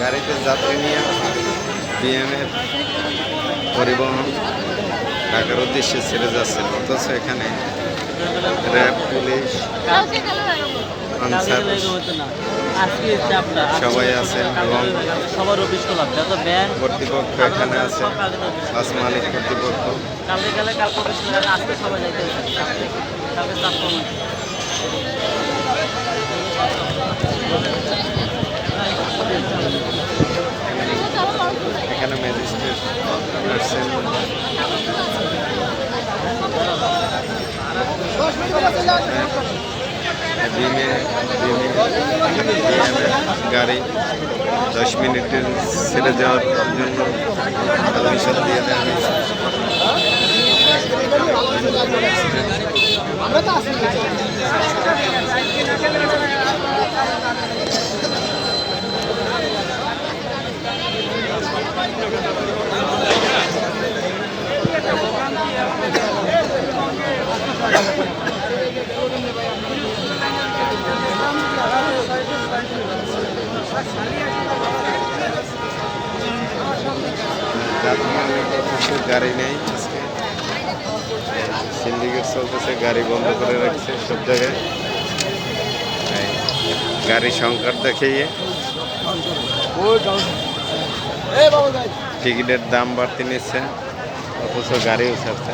গাড়িতে যাত্রী নিয়ে বিএমের পরিবহন ঢাকার উদ্দেশ্যে ছেড়ে যাচ্ছে। অথচ এখানে র্যাব, পুলিশ, আনসার সবাই আছে এবং কর্তৃপক্ষ এখানে আছে। বাস মালিক কর্তৃপক্ষ কম আছে। এখানে ম্যাজিস্ট্রেট গাড়ি দশ মিনিটের ছেড়ে যাওয়ার জন্য পারমিশন দিয়ে দেওয়া হয়েছে। কিছু গাড়ি নেই। সিন্ডিকেট চলতেছে, গাড়ি বন্ধ করে রাখছে সব জায়গায়। গাড়ি সংকট দেখিয়ে। টিকিটের দাম বাড়তি নিচ্ছে, অথচ গাড়িও ছাড়ছে